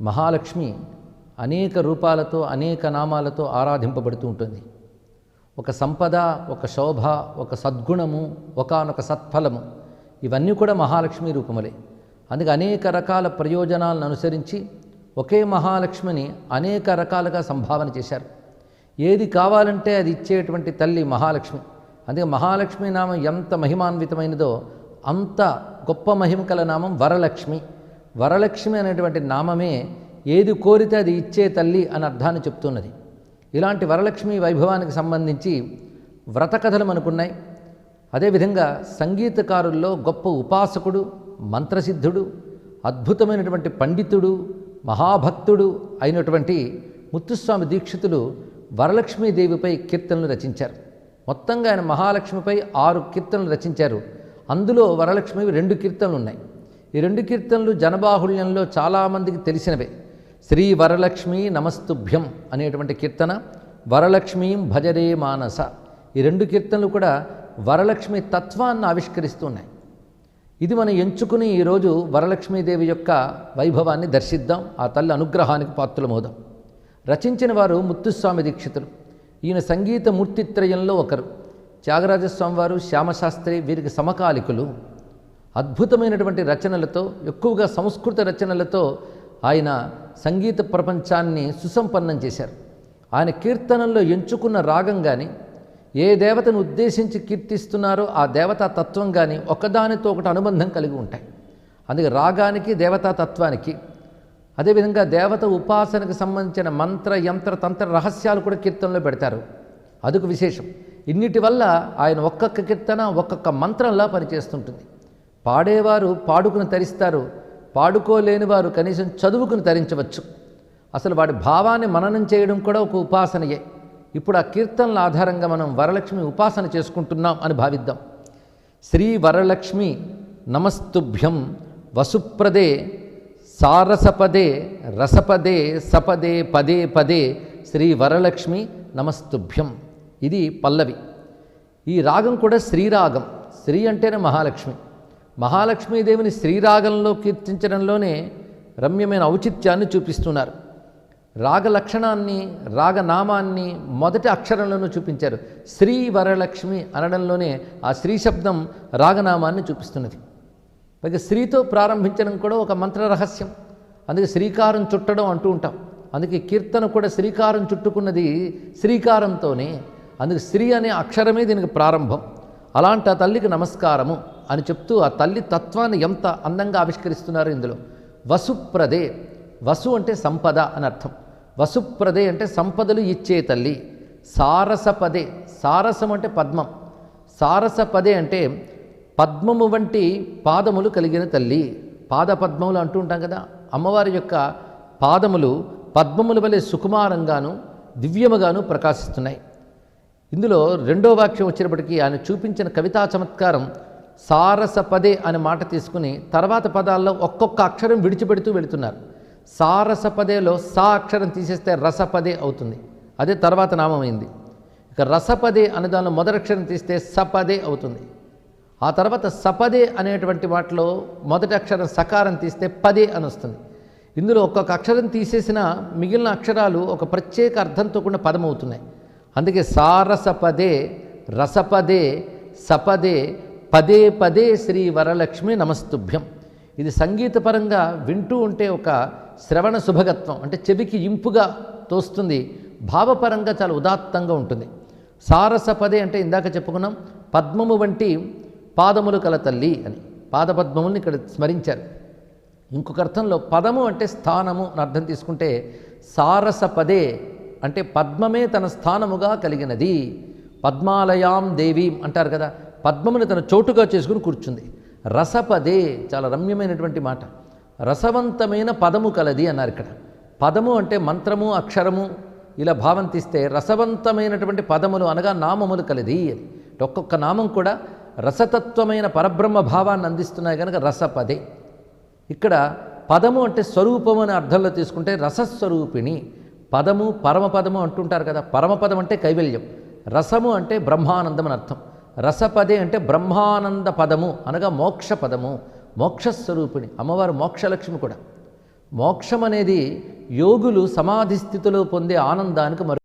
మహాలక్ష్మి అనేక రూపాలతో అనేక నామాలతో ఆరాధింపబడుతూ ఉంటుంది. ఒక సంపద ఒక శోభ ఒక సద్గుణము ఒకనొక సత్ఫలము ఇవన్నీ కూడా మహాలక్ష్మి రూపములే. అందుకే అనేక రకాల ప్రయోజనాలను అనుసరించి ఒకే మహాలక్ష్మిని అనేక రకాలుగా సంభావన చేశారు. ఏది కావాలంటే అది ఇచ్చేటువంటి తల్లి మహాలక్ష్మి. అందుకే మహాలక్ష్మి నామం ఎంత మహిమాన్వితమైనదో అంత గొప్ప మహిమ కల నామం వరలక్ష్మి. వరలక్ష్మి అనేటువంటి నామమే ఏది కోరితే అది ఇచ్చే తల్లి అని అర్థాన్ని చెప్తున్నది. ఇలాంటి వరలక్ష్మి వైభవానికి సంబంధించి వ్రత కథలు మనకున్నాయి. అదేవిధంగా సంగీతకారుల్లో గొప్ప ఉపాసకుడు మంత్రసిద్ధుడు అద్భుతమైనటువంటి పండితుడు మహాభక్తుడు అయినటువంటి ముత్తుస్వామి దీక్షితులు వరలక్ష్మీదేవిపై కీర్తనలు రచించారు. మొత్తంగా ఆయన మహాలక్ష్మిపై ఆరు కీర్తనలు రచించారు. అందులో వరలక్ష్మివి రెండు కీర్తనలు ఉన్నాయి. ఈ రెండు కీర్తనలు జనబాహుళ్యంలో చాలామందికి తెలిసినవే. శ్రీ వరలక్ష్మి నమస్తుభ్యం అనేటువంటి కీర్తన వరలక్ష్మీం భజరే మానస. ఈ రెండు కీర్తనలు కూడా వరలక్ష్మి తత్వాన్ని ఆవిష్కరిస్తున్నాయి ఇది మనం ఎంచుకుని ఈరోజు వరలక్ష్మీదేవి యొక్క వైభవాన్ని దర్శిద్దాం ఆ తల్లి అనుగ్రహానికి పాత్రలమవుదాం రచించిన వారు ముత్తుస్వామి దీక్షితులు. ఈయన సంగీత మూర్తిత్రయంలో ఒకరు. త్యాగరాజస్వామి వారు శ్యామశాస్త్రి వీరికి సమకాలికులు. అద్భుతమైనటువంటి రచనలతో ఎక్కువగా సంస్కృత రచనలతో ఆయన సంగీత ప్రపంచాన్ని సుసంపన్నం చేశారు. ఆయన కీర్తనల్లో ఎంచుకున్న రాగం కానీ ఏ దేవతను ఉద్దేశించి కీర్తిస్తున్నారో ఆ దేవతా తత్వం కానీ ఒకదానితో ఒకటి అనుబంధం కలిగి ఉంటాయి. అందుకే రాగానికి దేవతా తత్వానికి అదేవిధంగా దేవత ఉపాసనకు సంబంధించిన మంత్ర యంత్ర తంత్ర రహస్యాలు కూడా కీర్తనలో పెడతారు. అదొక విశేషం ఇన్నిటి వల్ల ఆయన ఒక్కొక్క కీర్తన ఒక్కొక్క మంత్రంలా పనిచేస్తుంటుంది. పాడేవారు పాడుకుని తరిస్తారు. పాడుకోలేని వారు కనీసం చదువుకుని తరించవచ్చు. అసలు వాడి భావాన్ని మననం చేయడం కూడా ఒక ఉపాసనయే. ఇప్పుడు ఆ కీర్తనల ఆధారంగా మనం వరలక్ష్మి ఉపాసన చేసుకుంటున్నాం అని భావిద్దాం. శ్రీ వరలక్ష్మి నమస్తుభ్యం వసుప్రదే సారసపదే రసపదే సపదే పదే పదే శ్రీ వరలక్ష్మి నమస్తుభ్యం. ఇది పల్లవి. ఈ రాగం కూడా శ్రీరాగం. శ్రీ అంటేనే మహాలక్ష్మి. మహాలక్ష్మీదేవిని శ్రీరాగంలో కీర్తించడంలోనే రమ్యమైన ఔచిత్యాన్ని చూపిస్తున్నారు. రాగ లక్షణాన్ని రాగనామాన్ని మొదటి అక్షరంలోనూ చూపించారు. శ్రీ వరలక్ష్మి అనడంలోనే ఆ శ్రీ శబ్దం రాగనామాన్ని చూపిస్తున్నది. పైగా స్త్రీతో ప్రారంభించడం కూడా ఒక మంత్ర రహస్యం. అందుకే శ్రీకారం చుట్టడం అంటూ ఉంటాం. అందుకే కీర్తన కూడా శ్రీకారం చుట్టుకున్నది శ్రీకారంతోనే. అందుకే శ్రీ అనే అక్షరమే దీనికి ప్రారంభం. అలాంటి ఆ తల్లికి నమస్కారము. అని చెప్తూ ఆ తల్లి తత్వాన్ని ఎంత అందంగా ఆవిష్కరిస్తున్నారు ఇందులో. వసుప్రదే వసు అంటే సంపద అని అర్థం. వసుప్రదే అంటే సంపదలు ఇచ్చే తల్లి. సారసపదే సారసం అంటే పద్మం. సారసపదే అంటే పద్మము వంటి పాదములు కలిగిన తల్లి. పాద పద్మములు అంటూ ఉంటాం కదా. అమ్మవారి యొక్క పాదములు పద్మముల వలె సుకుమారంగాను దివ్యముగాను ప్రకాశిస్తున్నాయి. ఇందులో రెండో వాక్యం వచ్చినప్పటికీ ఆయన చూపించిన కవితా చమత్కారం సారసపదే అనే మాట తీసుకుని తర్వాత పదాల్లో ఒక్కొక్క అక్షరం విడిచిపెడుతూ వెళుతున్నారు. సారసపదేలో సా అక్షరం తీసేస్తే రసపదే అవుతుంది. అదే తర్వాత నామమైంది ఇక రసపదే అనే దానిలో మొదటి అక్షరం తీస్తే సపదే అవుతుంది. ఆ తర్వాత సపదే అనేటువంటి వాటిలో మొదటి అక్షరం సకారం తీస్తే పదే అని వస్తుంది. ఇందులో ఒక్కొక్క అక్షరం తీసేసిన మిగిలిన అక్షరాలు ఒక ప్రత్యేక అర్థంతో కూడిన పదం అవుతున్నాయి. అందుకే సారసపదే రసపదే సపదే పదే పదే శ్రీ వరలక్ష్మి నమస్తుభ్యం. ఇది సంగీతపరంగా వింటూ ఉంటే ఒక శ్రవణ శుభగత్వం అంటే చెవికి ఇంపుగా తోస్తుంది భావపరంగా చాలా ఉదాత్తంగా ఉంటుంది. సారసపదే అంటే ఇందాక చెప్పుకున్నాం పద్మము వంటి పాదములు కల తల్లి అని. పాదపద్మముల్ని ఇక్కడ స్మరించారు. ఇంకొక అర్థంలో పదము అంటే స్థానము అని అర్థం తీసుకుంటే సారసపదే అంటే పద్మమే తన స్థానముగా కలిగినది. పద్మాలయాం దేవీం అంటారు కదా పద్మముని తన చోటుగా చేసుకుని కూర్చుంది. రసపదే చాలా రమ్యమైనటువంటి మాట. రసవంతమైన పదము కలది అన్నారు ఇక్కడ. పదము అంటే మంత్రము అక్షరము ఇలా భావం తీస్తే రసవంతమైనటువంటి పదములు అనగా నామములు కలది అని ఒక్కొక్క నామం కూడా రసతత్వమైన పరబ్రహ్మ భావాన్ని అందిస్తున్నాయి కనుక రసపదే. ఇక్కడ పదము అంటే స్వరూపము అనే అర్థంలో తీసుకుంటే రసస్వరూపిణి. పదము పరమపదము అంటుంటారు కదా పరమపదం అంటే కైవల్యం. రసము అంటే బ్రహ్మానందం అని అర్థం. రసపదే అంటే బ్రహ్మానంద పదము అనగా మోక్ష పదము. మోక్షస్వరూపిణి అమ్మవారు మోక్షలక్ష్మి కూడా. మోక్షం అనేది యోగులు సమాధి స్థితిలో పొందే ఆనందానికి